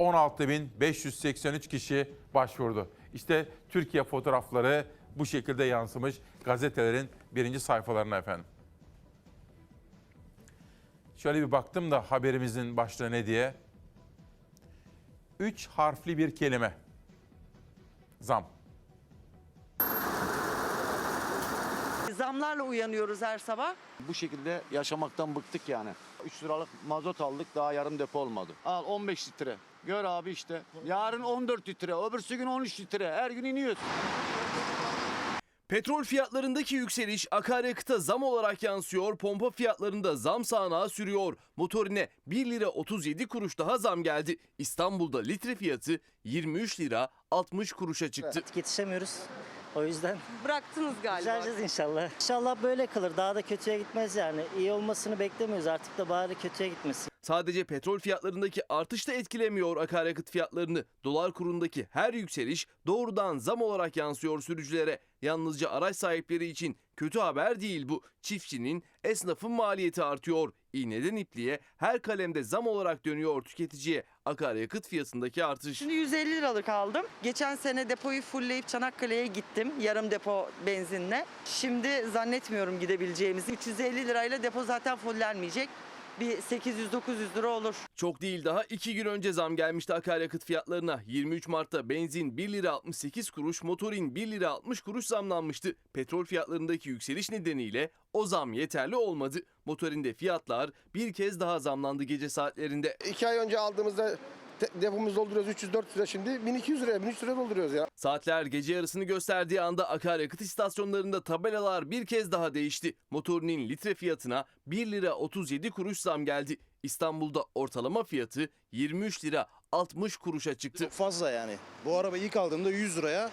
16.583 kişi başvurdu. İşte Türkiye fotoğrafları bu şekilde yansımış gazetelerin birinci sayfalarına efendim. Şöyle bir baktım da haberimizin başlığı ne diye. Üç harfli bir kelime. Zam. Zamlarla uyanıyoruz her sabah. Bu şekilde yaşamaktan bıktık yani. 3 liralık mazot aldık daha yarım depo olmadı. Al 15 litre. Gör abi işte. Yarın 14 litre, öbürsü gün 13 litre. Her gün iniyoruz. Petrol fiyatlarındaki yükseliş akaryakıta zam olarak yansıyor. Pompa fiyatlarında zam sağanağı sürüyor. Motorine 1 lira 37 kuruş daha zam geldi. İstanbul'da litre fiyatı 23 lira 60 kuruşa çıktı. Yetişemiyoruz. O yüzden Bıraktınız galiba. düzeleceğiz inşallah. İnşallah böyle kalır. Daha da kötüye gitmez yani. İyi olmasını beklemiyoruz. Artık da bari kötüye gitmesin. Sadece petrol fiyatlarındaki artış da etkilemiyor akaryakıt fiyatlarını. Dolar kurundaki her yükseliş doğrudan zam olarak yansıyor sürücülere. Yalnızca araç sahipleri için kötü haber değil bu. Çiftçinin, esnafın maliyeti artıyor. İğneden ipliğe her kalemde zam olarak dönüyor tüketiciye akaryakıt fiyatındaki artış. Şimdi 150 liralık aldım. Geçen sene depoyu fullleyip Çanakkale'ye gittim. Yarım depo benzinle. Şimdi zannetmiyorum gidebileceğimizi. 350 lirayla depo zaten fullenmeyecek. Bir 800-900 lira olur. Çok değil daha 2 gün önce zam gelmişti akaryakıt fiyatlarına. 23 Mart'ta benzin 1 lira 68 kuruş, motorin 1 lira 60 kuruş zamlanmıştı. Petrol fiyatlarındaki yükseliş nedeniyle o zam yeterli olmadı. Motorinde fiyatlar bir kez daha zamlandı gece saatlerinde. İki ay önce aldığımızda depomuzu dolduruyoruz 300-400 lira şimdi 1200 liraya 1300 liraya dolduruyoruz ya. Saatler gece yarısını gösterdiği anda akaryakıt istasyonlarında tabelalar bir kez daha değişti. Motorinin litre fiyatına 1 lira 37 kuruş zam geldi. İstanbul'da ortalama fiyatı 23 lira 60 kuruşa çıktı. Çok fazla yani. Bu araba ilk aldığımda 100 liraya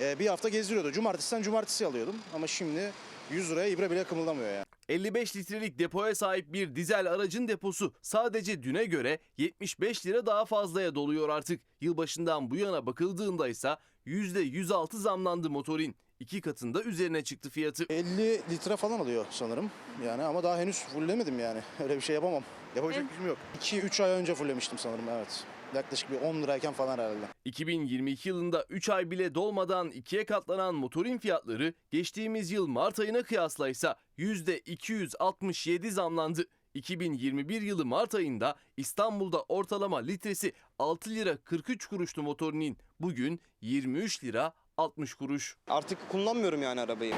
e, bir hafta gezdiriyordu. Cumartesiden cumartesi alıyordum ama şimdi 100 liraya ibre bile kımıldamıyor yani. 55 litrelik depoya sahip bir dizel aracın deposu sadece düne göre 75 lira daha fazlaya doluyor artık. Yılbaşından bu yana bakıldığında ise %106 zamlandı motorin. İki katında üzerine çıktı fiyatı. 50 litre falan alıyor sanırım. Yani ama daha henüz fulllemedim yani. Öyle bir şey yapamam. Yapacak gücüm yok. 2-3 ay önce fulllemiştim sanırım evet. Yaklaşık bir 10 lirayken falan herhalde. 2022 yılında 3 ay bile dolmadan ikiye katlanan motorin fiyatları geçtiğimiz yıl Mart ayına kıyasla ise %267 zamlandı. 2021 yılı Mart ayında İstanbul'da ortalama litresi 6 lira 43 kuruştu motorinin. Bugün 23 lira 60 kuruş. Artık kullanmıyorum yani arabayı.